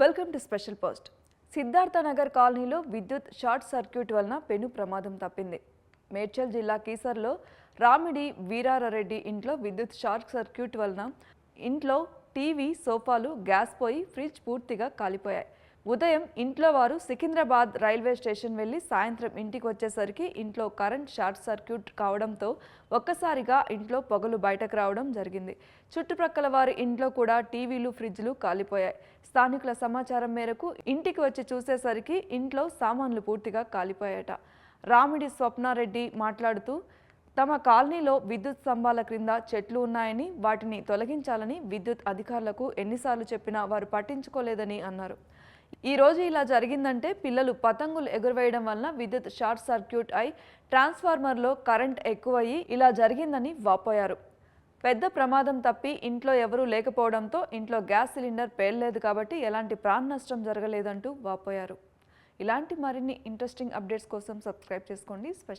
Welcome to special post Siddharthnagar కాలనీలో విద్యుత్ short circuit వలన పెను ప్రమాదం తప్పింది. మేడ్చల్ జిల్లా కీసర్లో రామిడి వీరారెడ్డి ఇంట్లో విద్యుత్ షార్ట్ సర్క్యూట్ వలన ఇంట్లో టీవీ సోఫాలు గ్యాస్ పోయి ఫ్రిడ్జ్ పూర్తిగా కాలిపోయాయి. ఉదయం ఇంట్లో వారు సికింద్రాబాద్ రైల్వే స్టేషన్ వెళ్ళి సాయంత్రం ఇంటికి వచ్చేసరికి ఇంట్లో కరెంట్ షార్ట్ సర్క్యూట్ కావడంతో ఒక్కసారిగా ఇంట్లో పొగలు బయటకు రావడం జరిగింది. చుట్టుప్రక్కల వారి ఇంట్లో కూడా టీవీలు ఫ్రిడ్జ్లు కాలిపోయాయి. స్థానికుల సమాచారం మేరకు ఇంటికి వచ్చి చూసేసరికి ఇంట్లో సామాన్లు పూర్తిగా కాలిపోయాయట. రామిడి స్వప్నారెడ్డి మాట్లాడుతూ తమ కాలనీలో విద్యుత్ స్తంభాల క్రింద చెట్లు ఉన్నాయని వాటిని తొలగించాలని విద్యుత్ అధికారులకు ఎన్నిసార్లు చెప్పినా వారు పట్టించుకోలేదని అన్నారు. ఈ రోజు ఇలా జరిగిందంటే పిల్లలు పతంగులు ఎగురవేయడం వలన విద్యుత్ షార్ట్ సర్క్యూట్ అయి ట్రాన్స్ఫార్మర్లో కరెంట్ ఎక్కువయ్యి ఇలా జరిగిందని వాపోయారు. పెద్ద ప్రమాదం తప్పి ఇంట్లో ఎవరూ లేకపోవడంతో ఇంట్లో గ్యాస్ సిలిండర్ పేలలేదు కాబట్టి ఎలాంటి ప్రాణ నష్టం జరగలేదంటూ వాపోయారు. ఇలాంటి మరిన్ని ఇంట్రెస్టింగ్ అప్డేట్స్ కోసం సబ్స్క్రైబ్ చేసుకోండి. స్పెషల్